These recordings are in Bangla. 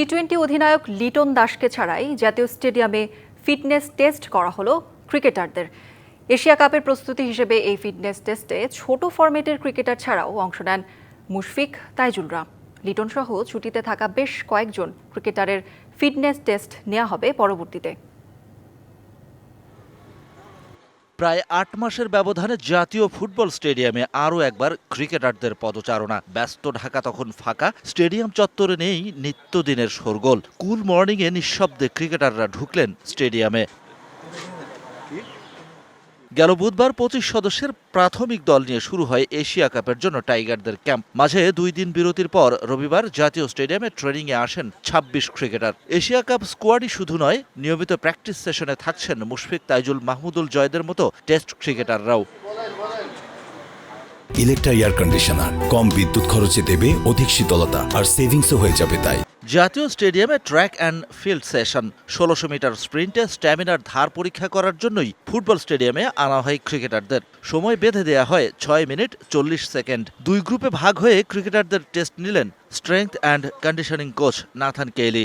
টি টোয়েন্টি অধিনায়ক লিটন দাসকে ছাড়াই জাতীয় স্টেডিয়ামে ফিটনেস টেস্ট করা হলো ক্রিকেটারদের। এশিয়া কাপের প্রস্তুতি হিসেবে এই ফিটনেস টেস্টে ছোট ফরম্যাটের ক্রিকেটার ছাড়াও অংশ নেন মুশফিক তাইজুলরা। লিটন সহ ছুটিতে থাকা বেশ কয়েকজন ক্রিকেটারের ফিটনেস টেস্ট নেওয়া হবে পরবর্তীতে। প্রায় আট মাসের ব্যবধানে জাতীয় ফুটবল স্টেডিয়ামে আরও একবার ক্রিকেটারদের পদচারণা। ব্যস্ত ঢাকা তখন ফাঁকা, স্টেডিয়াম চত্বরে নেই নিত্যদিনের শোরগোল। কুল মর্নিংয়ে নিঃশব্দে ক্রিকেটাররা ঢুকলেন স্টেডিয়ামে। গেল বুধবার পঁচিশ সদস্যের প্রাথমিক দল নিয়ে শুরু হয় এশিয়া কাপের জন্য টাইগারদের ক্যাম্প। মাঝে দুই দিন বিরতির পর রবিবার জাতীয় স্টেডিয়ামে ট্রেনিংয়ে আসেন ২৬ ক্রিকেটার। এশিয়া কাপ স্কোয়াডই শুধু নয়, নিয়মিত প্র্যাকটিস সেশনে থাকছেন মুশফিক তাইজুল মাহমুদুল জয়দের মতো টেস্ট ক্রিকেটাররাও। ইলেকট্রা এয়ার কন্ডিশনার, কম বিদ্যুৎ খরচে দেবে অধিক শীতলতা, আর সেভিংসও হয়ে যাবে তাই। জাতীয় স্টেডিয়ামে ট্র্যাক অ্যান্ড ফিল্ড সেশন। ষোলোশো মিটার স্প্রিন্টে স্ট্যামিনার ধার পরীক্ষা করার জন্যই ফুটবল স্টেডিয়ামে আনা হয় ক্রিকেটারদের। সময় বেঁধে দেয়া হয় ছয় মিনিট চল্লিশ সেকেন্ড। দুই গ্রুপে ভাগ হয়ে ক্রিকেটারদের টেস্ট নিলেন strength and conditioning coach Nathan Kiely.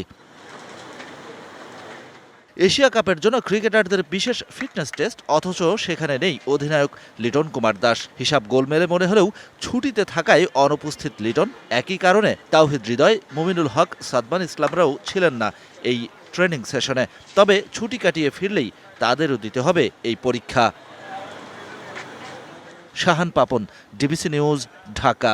Asia কাপের জন্য ক্রিকেটারদের বিশেষ ফিটনেস টেস্ট, অথচ সেখানে নেই অধিনায়ক লিটন কুমার দাস। হিসাব গোলমেলে মনে হলেও ছুটিতে থাকায় অনুপস্থিত লিটন একই কারণে তাওহিদ হৃদয়, মুমিনুল হক, সাদমান ইসলামরাও ছিলেন না এই ট্রেনিং সেশনে। তবে ছুটি কাটিয়ে ফিরলেই তাদেরও দিতে হবে এই পরীক্ষা। Shahan Papon, DBC news, Dhaka.